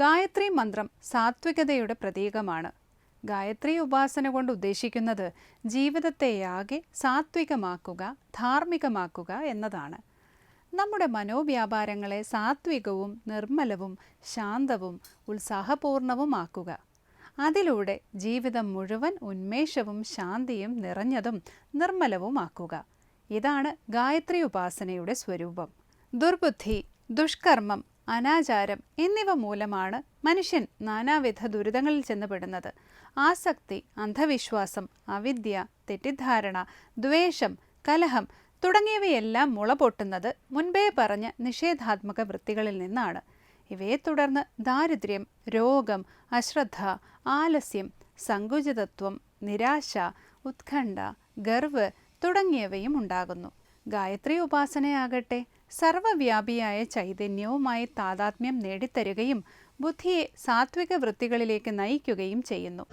ഗായത്രി മന്ത്രം സാത്വികതയുടെ പ്രതീകമാണ്. ഗായത്രി ഉപാസന കൊണ്ട് ഉദ്ദേശിക്കുന്നത് ജീവിതത്തെയാകെ സാത്വികമാക്കുക ധാർമ്മികമാക്കുക എന്നതാണ്. നമ്മുടെ മനോവ്യാപാരങ്ങളെ സാത്വികവും നിർമ്മലവും ശാന്തവും ഉത്സാഹപൂർണവുമാക്കുക. അതിലൂടെ ജീവിതം മുഴുവൻ ഉന്മേഷവും ശാന്തിയും നിറഞ്ഞതും നിർമ്മലവുമാക്കുക. ഇതാണ് ഗായത്രി ഉപാസനയുടെ സ്വരൂപം. ദുർബുദ്ധി ദുഷ്കർമ്മം അനാചാരം എന്നിവ മൂലമാണ് മനുഷ്യൻ നാനാവിധ ദുരിതങ്ങളിൽ ചെന്നുപെടുന്നത്. ആസക്തി അന്ധവിശ്വാസം അവിദ്യ തെറ്റിദ്ധാരണ ദ്വേഷം കലഹം തുടങ്ങിയവയെല്ലാം മുളപൊട്ടുന്നത് മുൻപേ പറഞ്ഞ നിഷേധാത്മക വൃത്തികളിൽ നിന്നാണ്. ഇവയെ തുടർന്ന് ദാരിദ്ര്യം രോഗം അശ്രദ്ധ ആലസ്യം സങ്കുചിതത്വം നിരാശ ഉത്കണ്ഠ ഗർവ് തുടങ്ങിയവയും ഉണ്ടാകുന്നു. ഗായത്രി ഉപാസനയാകട്ടെ സർവവ്യാപിയായ ചൈതന്യവുമായി താതാത്മ്യം നേടിത്തരുകയും ബുദ്ധിയെ സാത്വിക വൃത്തികളിലേക്ക് നയിക്കുകയും ചെയ്യുന്നു.